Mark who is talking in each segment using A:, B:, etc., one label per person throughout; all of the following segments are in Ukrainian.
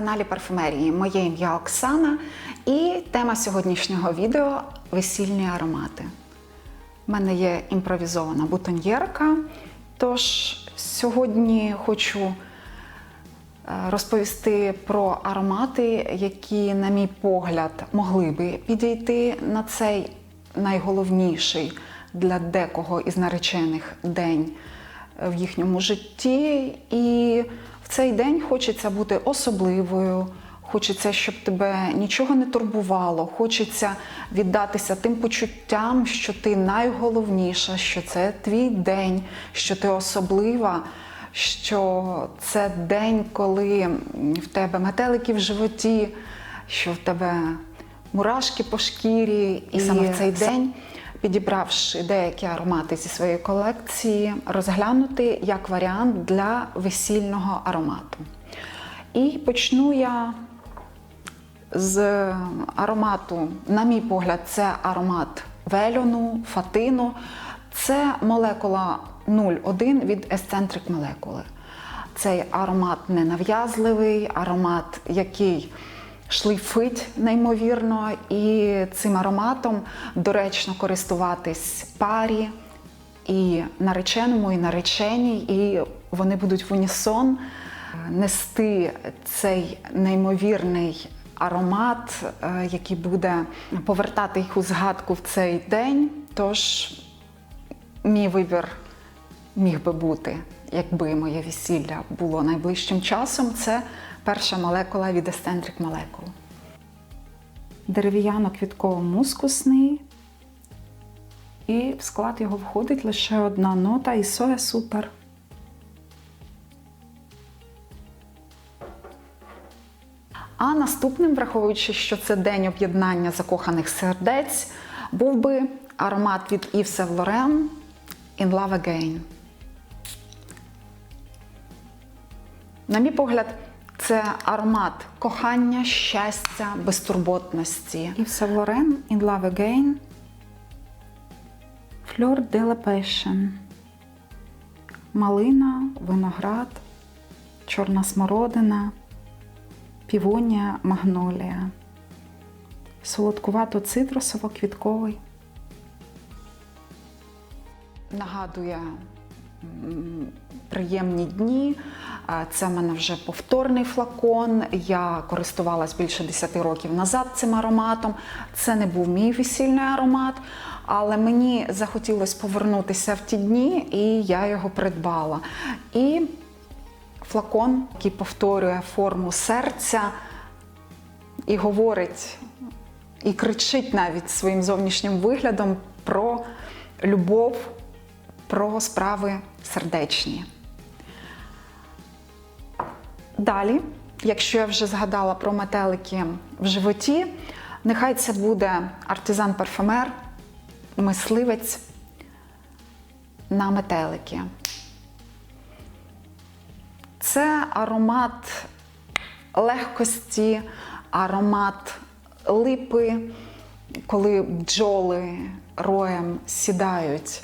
A: на каналі Парфумерії. Моє ім'я Оксана і тема сьогоднішнього відео весільні аромати. У мене є імпровізована бутоньєрка, тож сьогодні хочу е, розповісти про аромати, які, на мій погляд, могли би підійти на цей найголовніший для декого із наречених день в їхньому житті. І в цей день хочеться бути особливою. Хочеться, щоб тебе нічого не турбувало. Хочеться віддатися тим почуттям, що ти найголовніша, що це твій день, що ти особлива, що це день, коли в тебе метелики в животі, що в тебе мурашки по шкірі, і саме в цей день підібравши деякі аромати зі своєї колекції, розглянути як варіант для весільного аромату. І почну я з аромату, на мій погляд, це аромат вельону, фатину. Це молекула 01 від Eccentric молекули. Цей аромат ненав'язливий, аромат, який шлейфить неймовірно, і цим ароматом доречно користуватись парі і нареченому, і нареченій, і вони будуть в унісон нести цей неймовірний аромат, е, який буде повертати їх у згадку в цей день. Тож мій вибір міг би бути, якби моє весілля було найближчим часом. Це перша молекула від Eccentric молекул. Дерев'яно-квітково-мускусний. І в склад його входить лише одна нота і соя супер. А наступним, враховуючи, що це день об'єднання закоханих сердець, був би аромат від Yves Saint Laurent In Love Again. На мій погляд, це аромат кохання, щастя, безтурботності. Yves Saint Laurent In Love Again. Fleur de la Passion. Малина, виноград, чорна смородина, півонія, магнолія. Солодкувато-цитрусово-квітковий. Нагадує м, приємні дні. Це в мене вже повторний флакон. Я користувалась більше 10 років назад цим ароматом. Це не був мій весільний аромат, але мені захотілося повернутися в ті дні, і я його придбала. І флакон, який повторює форму серця і говорить, і кричить навіть своїм зовнішнім виглядом про любов, про справи сердечні. Далі, якщо я вже згадала про метелики в животі, нехай це буде артизан-парфюмер, мисливець на метелики. Це аромат легкості, аромат липи, коли бджоли роєм сідають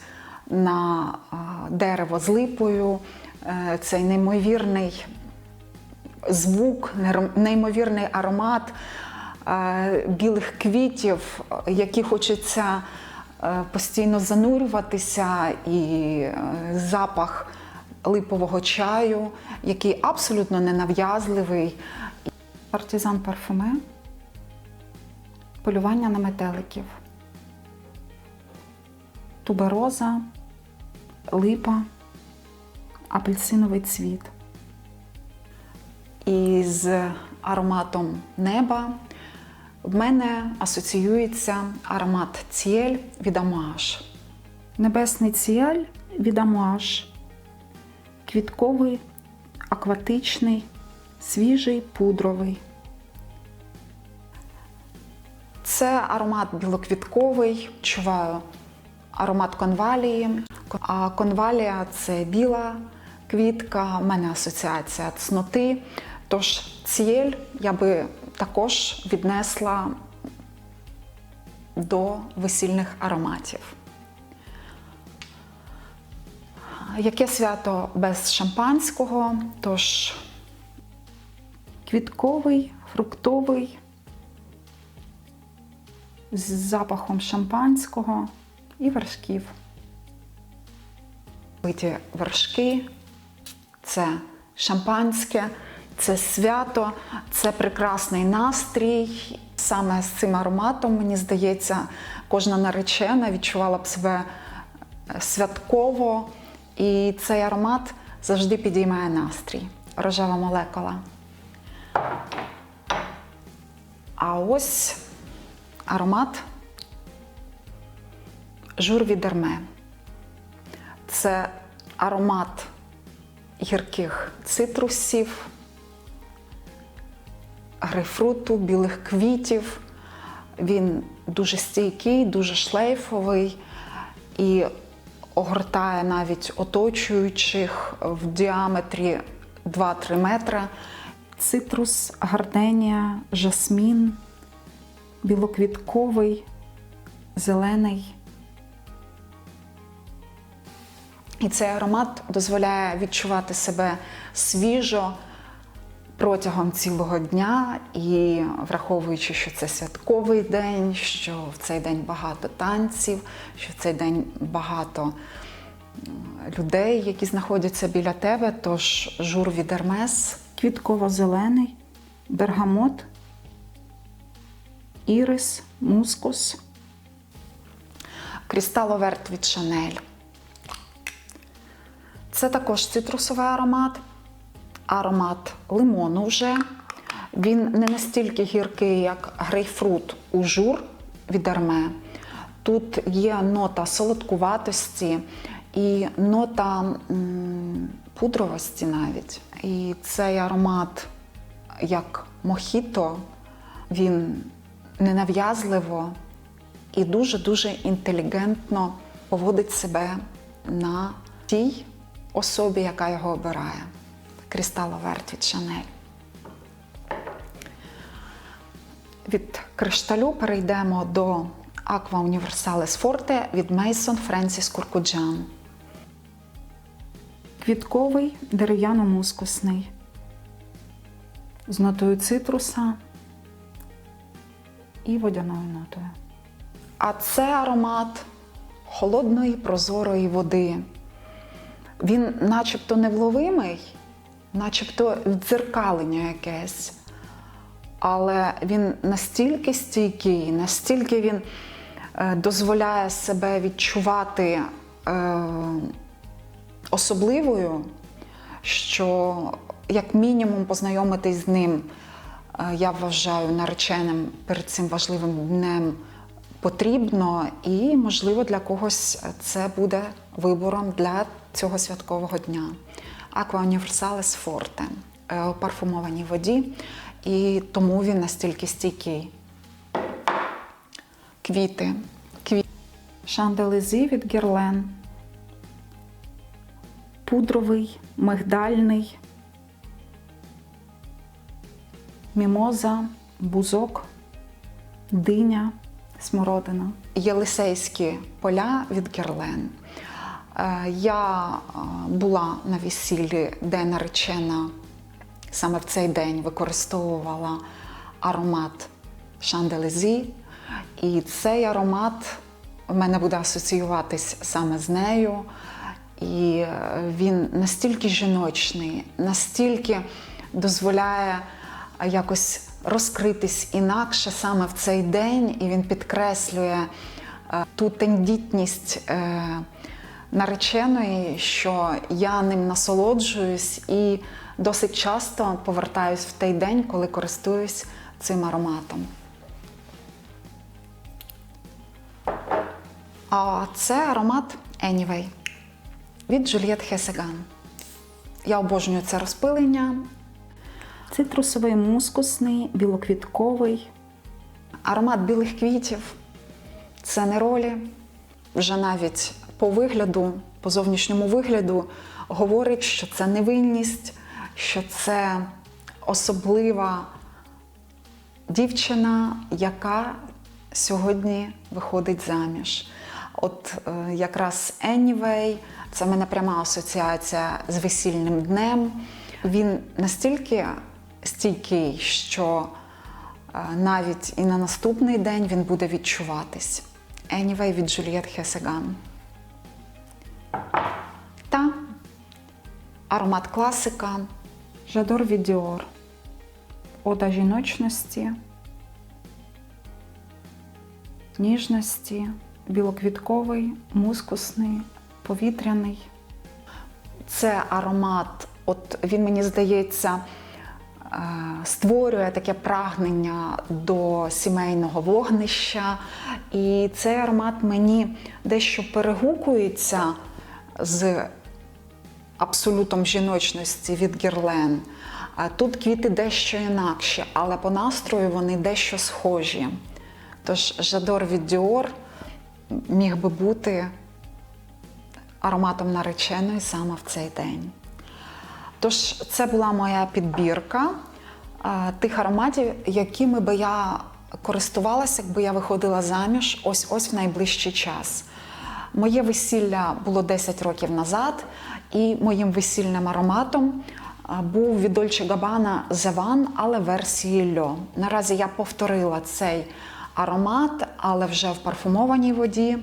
A: на дерево з липою. Е, Цей неймовірний звук, неймовірний аромат е, білих квітів, які хочеться е, постійно занурюватися, і запах липового чаю, який абсолютно ненав'язливий. Партизан парфуме, полювання на метеликів, тубероза, липа, апельсиновий цвіт. І з ароматом неба в мене асоціюється аромат ціель від Амуаш. Небесний ціель від Амуаш. Квітковий, акватичний, свіжий, пудровий. Це аромат білоквітковий, відчуваю аромат конвалії. А конвалія це біла квітка, в мене асоціація цноти. Тож цієль я би також віднесла до весільних ароматів. Яке свято без шампанського? Тож квітковий, фруктовий, з запахом шампанського і вершків. Биті вершки це шампанське, це свято, це прекрасний настрій. Саме з цим ароматом, мені здається, кожна наречена відчувала б себе е, святково, і цей аромат завжди підіймає настрій. Рожева молекула. А ось аромат жур від Ерме. Це аромат гірких цитрусів, грейпфруту, білих квітів. Він дуже стійкий, дуже шлейфовий і огортає навіть оточуючих в діаметрі 2-3 метри. Цитрус, гарденія, жасмін, білоквітковий, зелений. І цей аромат дозволяє відчувати себе свіжо протягом цілого дня, і враховуючи, що це святковий день, що в цей день багато танців, що в цей день багато людей, які знаходяться біля тебе. Тож жур від Ермес, квітково-зелений, бергамот, ірис, мускус, крісталоверт від Шанель. Це також цитрусовий аромат, аромат лимону вже. Він не настільки гіркий, як грейпфрут у жур від Арме. Тут є нота солодкуватості і нота м, пудровості навіть. І цей аромат, як мохіто, він ненав'язливо і дуже-дуже інтелігентно поводить себе на тій особі, яка його обирає. Крісталоверт від Шанель. Від кришталю перейдемо до Aqua Universalis Forte від Mason Francis Kurkudjan. Квітковий дерев'яно-мускусний. З нотою цитруса і водяною нотою. А це аромат холодної прозорої води. Він начебто невловимий, начебто віддзеркалення якесь. Але він настільки стійкий, настільки він е, дозволяє себе відчувати е, особливою, що як мінімум познайомитись з ним, е, я вважаю нареченим перед цим важливим днем потрібно, і, можливо, для когось це буде вибором для цього святкового дня. Universalis Forte е, у парфумованій воді, і тому він настільки стійкий. Квіти. Квіти. Шанделезі від Герлен. Пудровий, мигдальний, мімоза, бузок, диня, смородина. Єлисейські поля від Герлен. Е, Я е, була на весіллі, де наречена саме в цей день використовувала аромат Шанделезі. І цей аромат в мене буде асоціюватись саме з нею. І е, він настільки жіночний, настільки дозволяє якось розкритись інакше саме в цей день, і він підкреслює ту тендітність нареченої, що я ним насолоджуюсь і досить часто повертаюсь в той день, коли користуюсь цим ароматом. А це аромат Anyway від Джульєт Хесеган. Я обожнюю це розпилення. Цитрусовий, мускусний, білоквітковий. Аромат білих квітів це не ролі. Вже навіть по вигляду, по зовнішньому вигляду, говорить, що це невинність, що це особлива дівчина, яка сьогодні виходить заміж. От е, якраз Anyway, це в мене пряма асоціація з весільним днем. Він настільки стійкий, що е, навіть і на наступний день він буде відчуватись. Anyway від Джулієт Хесеган. Аромат класика Жадор від Dior. Ода жіночності, ніжності, білоквітковий, мускусний, повітряний. Це аромат, от він мені здається, е, створює таке прагнення до сімейного вогнища. І цей аромат мені дещо перегукується з абсолютом жіночності від Герлен. А Тут квіти дещо інакші, але по настрою вони дещо схожі. Тож Жадор від Dior міг би бути ароматом нареченої саме в цей день. Тож це була моя підбірка тих ароматів, якими би я користувалася, якби я виходила заміж ось ось в найближчий час. Моє весілля було 10 років назад, і моїм весільним ароматом був від Dolce Gabbana One, але версії Льо. Наразі я повторила цей аромат, але вже в парфумованій воді.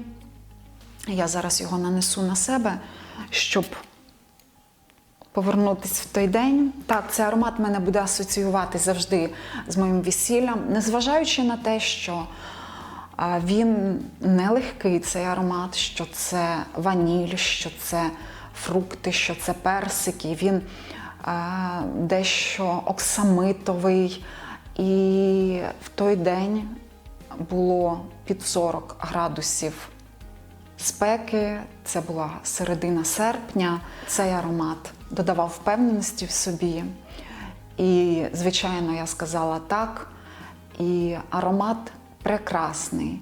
A: Я зараз його нанесу на себе, щоб повернутися в той день. Так, цей аромат мене буде асоціювати завжди з моїм весіллям, незважаючи на те, що він нелегкий цей аромат, що це ваніль, що це фрукти, що це персики. Він а, дещо оксамитовий. І в той день було під 40 градусів спеки. Це була середина серпня. Цей аромат додавав впевненості в собі. І, звичайно, я сказала так. І аромат прекрасний.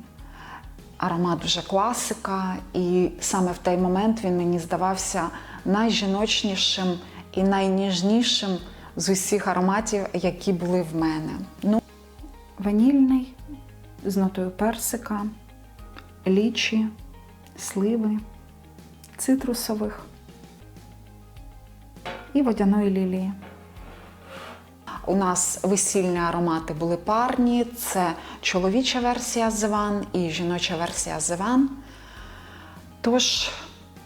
A: Аромат вже класика, і саме в той момент він мені здавався найжіночнішим і найніжнішим з усіх ароматів, які були в мене. Ну, ванільний з нотою персика, лічі, сливи, цитрусових і водяної лілії. У нас весільні аромати були парні. Це чоловіча версія Зеван і жіноча версія Зеван. Тож,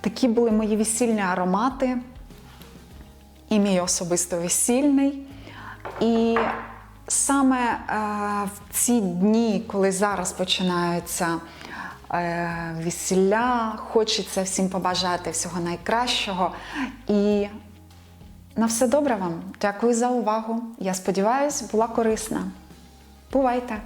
A: такі були мої весільні аромати і мій особисто весільний. І саме е, в ці дні, коли зараз починаються е, весілля, хочеться всім побажати всього найкращого. І на все добре вам. Дякую за увагу. Я сподіваюся, була корисна. Бувайте!